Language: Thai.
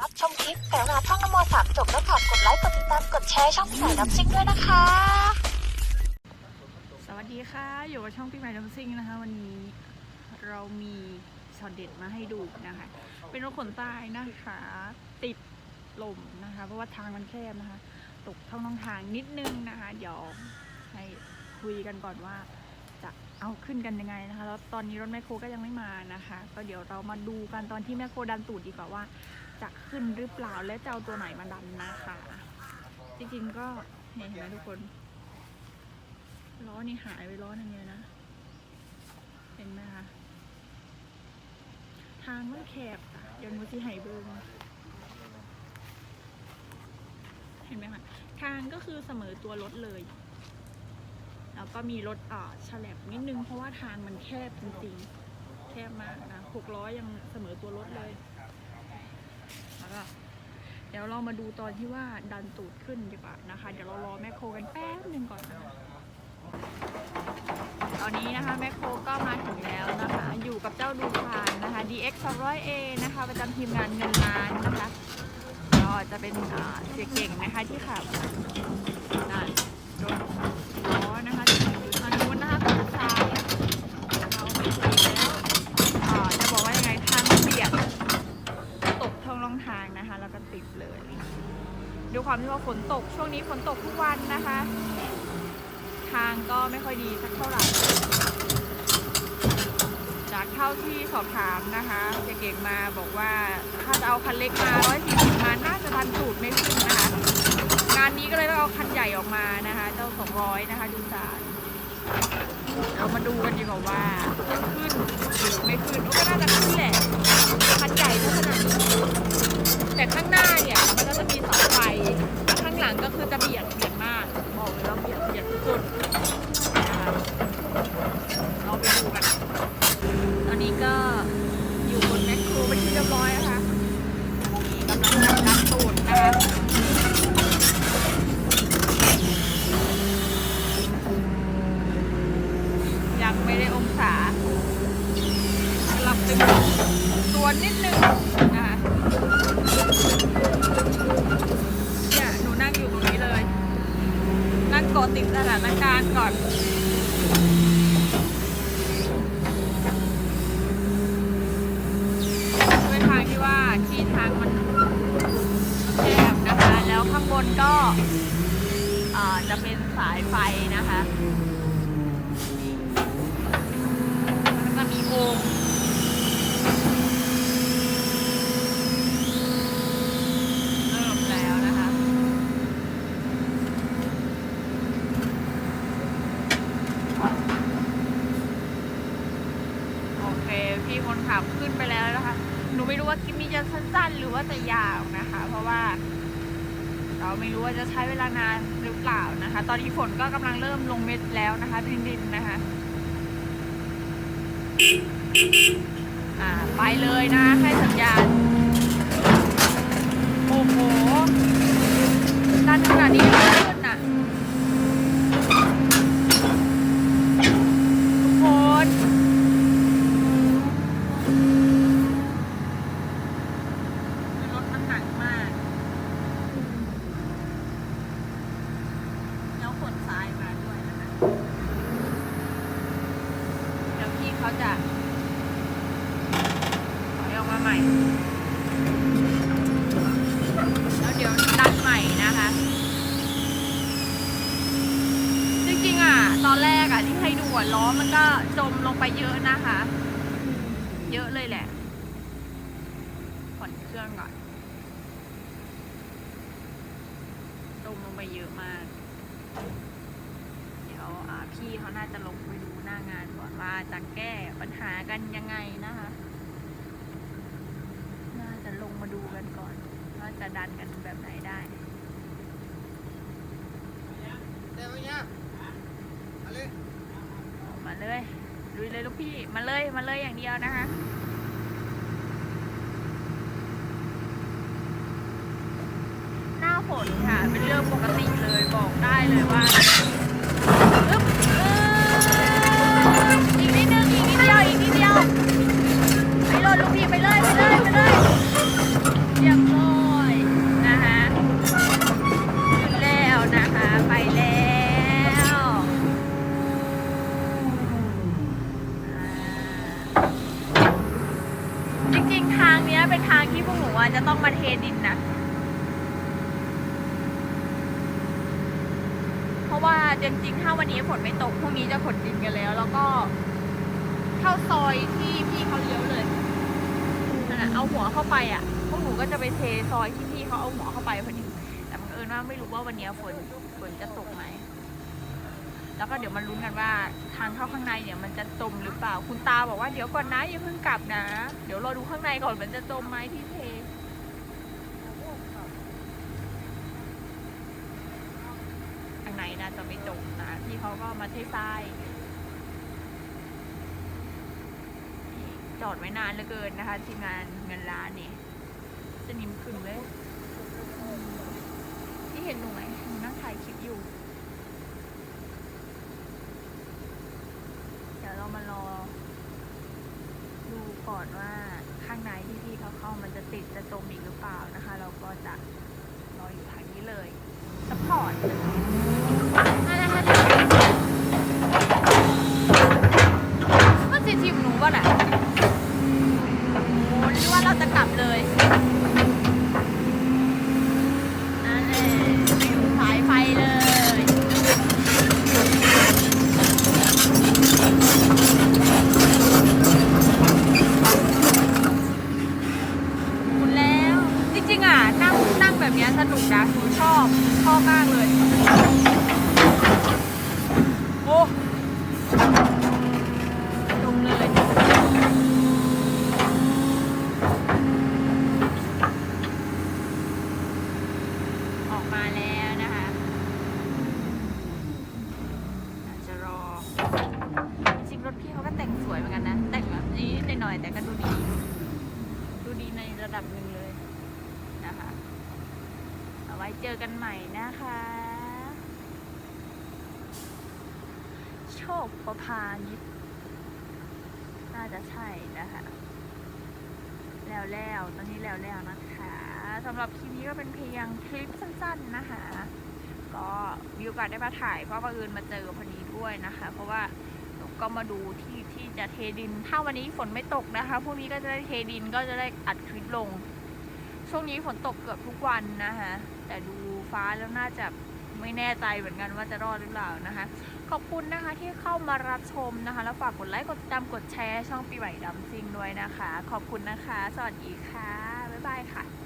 รับชมคลิปแต่เวลาท่องนโมสามจบแล้วฝากกดไลค์กดติดตามกดแชร์ช่องพี่หน่อยรับซิ่งด้วยนะคะ สวัสดีค่ะ อยู่กับช่องพี่ใหม่ดมซิ่งนะคะ วันนี้เรามีช็อตเด็ดมาให้ดูนะคะ เป็นรถขนทรายนะคะ ติดลมนะคะ เพราะว่าทางมันแคบนะคะ ตกท่องนองทางนิดนึงนะคะ เดี๋ยวให้คุยกันก่อนว่า เอาขึ้นกันยังไงนะคะแล้วตอนนี้รถแมคโครก็ยังไม่มานะคะ ก็เดี๋ยวเรามาดูกันตอนที่แมคโครดันตูดดีกว่าว่า จะขึ้นหรือเปล่าและจะเอาตัวไหนมาดันนะคะ จริงๆก็เห็นไหมทุกคนล้อนี่หายไปล้อนึงเลยนะ เห็นไหมคะทางมันแคบเดี๋ยวหนูสิหายเบิงเห็นไหมคะทางก็คือเสมอตัวรถเลย แล้วก็มีรถอ่าฉลับนิดนึง เพราะว่าทางมันแคบจริงๆ แคบมากนะหกล้อยังเสมอตัวรถเลยแล้วก็เดี๋ยวเรามาดูตอนที่ว่าดันตูดขึ้นดีกว่านะคะ เดี๋ยวเรารอแมคโครกันแป๊บหนึ่งก่อนนะตอนนี้นะคะแมคโครก็มาถึงแล้วนะคะ อยู่กับเจ้าดูคานนะคะ DX 200A นะคะประจำทีมงานเงินล้านนะคะก็จะเป็นเสียเก่งนะคะที่ขับนั่นรถล้อนะคะอยู่ทางนู้นนะคะฝั่งซ้ายเราไปถึงแล้วอ่าจะบอกว่ายังไงทางมันเบียดตกท้ องทางนะคะ แล้วก็ติดเลยด้วยความที่ว่าฝนตกช่วงนี้ฝนตกทุกวันนะคะ ทางก็ไม่ค่อยดีสักเท่าไหร่ จากเท่าที่สอบถามนะคะเจเก่งมาบอกว่าถ้าจะเอาคันเล็กมา140มาน่าจะทันสูตรไม่ขึ้นนะคะ งานนี้ก็เลยต้องเอาคันใหญ่ออกมานะคะ เจ้า 200 นะคะดูสารเรามาดูกันดีกว่าว่าจะขึ้นหรือไม่ขึ้นก็น่าจะขึ้นแหละคันใหญ่ขนาดนี้ แต่ข้างหน้าเนี่ยมันก็จะมีเสาไฟแล้วข้างหลังก็คือจะเบียดเบียดมากบอกเลยว่าเบียดเบียดสุดนะคะเราไปดูกันตอนนี้ก็อยู่บนแมคโครเป็นที่เรียบร้อยนะคะนี่กำลังดันตูดนะคะยังไม่ได้องศาสลับตึงตัวนิดนึงนะคะ เนี่ยหนูนั่งอยู่ตรงนี้เลย นั่งเกาะติดสถานการณ์ก่อน ด้วยทางที่ว่าที่ทางมันแคบนะคะ แล้วข้างบนก็จะเป็นสายไฟนะคะนี่แล้วก็จะมีโอ่งเริ่มแล้วนะคะ โอเค พี่คนขับขึ้นไปแล้วนะคะ หนูไม่รู้ว่าคลิปนี้จะสั้นๆ หรือ ว่าจะยาวนะคะ เพราะว่า เราไม่รู้ว่าจะใช้เวลานานหรือเปล่านะคะ ตอนนี้ฝนก็กำลังเริ่มลงเม็ดแล้วนะคะดินดินนะคะอ่าไปเลยนะให้สัญญาณ โอ้โหดันขนาดนี้เลยขึ้นน่ะ ทุกคนรถมันหนักมาก แล้วขนทรายมาด้วยนะคะ เดี๋ยวพี่เขาจะถอยออกมาใหม่ แล้วเดี๋ยวดันใหม่นะคะ จริงๆอะ ตอนแรกอะที่ให้ดูอะล้อ มันก็จมลงไปเยอะนะคะ เยอะเลยแหละผ่อนเครื่องก่อน จมลงไปเยอะมาก เดี๋ยวอ่าพี่เขาน่าจะลงไปดูหน้างานก่อนว่าจะแก้ปัญหากันยังไงนะคะ น่าจะลงมาดูกันก่อนว่าจะดันกันแบบไหนได้ มาเลยลุยเลยลูกพี่ มาเลย มาเลยอย่างเดียวนะคะหน้าฝนค่ะ เป็นเรื่องปกติเลยบอกได้เลยว่าอึ๊บอีกนิดนึงอีกนิดเดียว อีกนิดเดียวไปเลยลูกพี่ไปเลย ไปเลย ไปเลยรียบร้อย อะจะต้องมาเทดินนะ เพราะว่าจริงๆ ถ้าวันนี้ฝนไม่ตกพรุ่งนี้จะขนดินกันแล้ว แล้วก็เข้าซอยที่พี่เขาเลี้ยวเลยนั่นนะเอาหัวเข้าไปอะพวกหนูก็จะไปเทซอยที่พี่เขาเอาหัวเข้าไปพอดีแต่บังเอิญว่าไม่รู้ว่าวันนี้ฝนฝนจะตกไหมแล้วก็เดี๋ยวมาลุ้นกันว่าทางเข้าข้างในเนี่ยมันจะจมหรือเปล่า คุณตาบอกว่าเดี๋ยวก่อนนะอย่าเพิ่งกลับนะ เดี๋ยวรอดูข้างในก่อนมันจะจมไหมที่เท ข้า งนน่าจะไม่จมนะพี่เขาก็มาเททรายจอดไว้นานเหลือเกินนะคะ ทีมงานเงินล้านนี่จะนิ่มขึ้นเลยที่เห็นหนูไหมหนูนั่งถ่ายคลิปอยู่ เดี๋ยวเรามารอ ดูก่อนว่าข้างในที่พี่เขาเข้ามันจะติดจะจมอีกหรือเปล่านะคะ เราก็จะรออยู่ทางนี้เลยสปอร์ต มันสิทิมหนูป่ะน่ะโอ้นึกว่าเราจะกลับเลยนั่นแหละวิวสายไฟเลย คุณแล้ว จริงๆอะนั่งนั่งแบบนี้สนุกนะหนูชอบ ชอบมากเลย โอ้ลงเลยออกมาแล้วนะคะอาจจะรอ จริงรถพี่เขาก็แต่งสวยเหมือนกันนะ แต่งแบบนี้หน่อยๆแต่ก็ดูดี ดูดีในระดับหนึ่งเลย ว้เจอกันใหม่นะคะ โชคประพานิชน่าจะใช่นะคะ แล้วแล้วตอนนี้แล้วแล้วนะคะสำหรับคลิปนี้ก็เป็นเพียงคลิปสั้นๆนะคะ ก็มีโอกาสได้มาถ่ายเพราะบังเอิญมาเจอพอดีด้วยนะคะ เพราะว่าก็มาดูที่ที่จะเทดิน ถ้าวันนี้ฝนไม่ตกนะคะ พรุ่งนี้ก็จะได้เทดินก็จะได้อัดคลิปลง ช่วงนี้ฝนตกเกือบทุกวันนะคะแต่ดูฟ้าแล้วน่าจะไม่แน่ใจเหมือนกันว่าจะรอดหรือเปล่านะคะ ขอบคุณนะคะที่เข้ามารับชมนะคะ แล้วฝากกดไลค์กดติดตามกดแชร์ช่องปีใหม่ดำซิงด้วยนะคะ ขอบคุณนะคะ สวัสดีค่ะ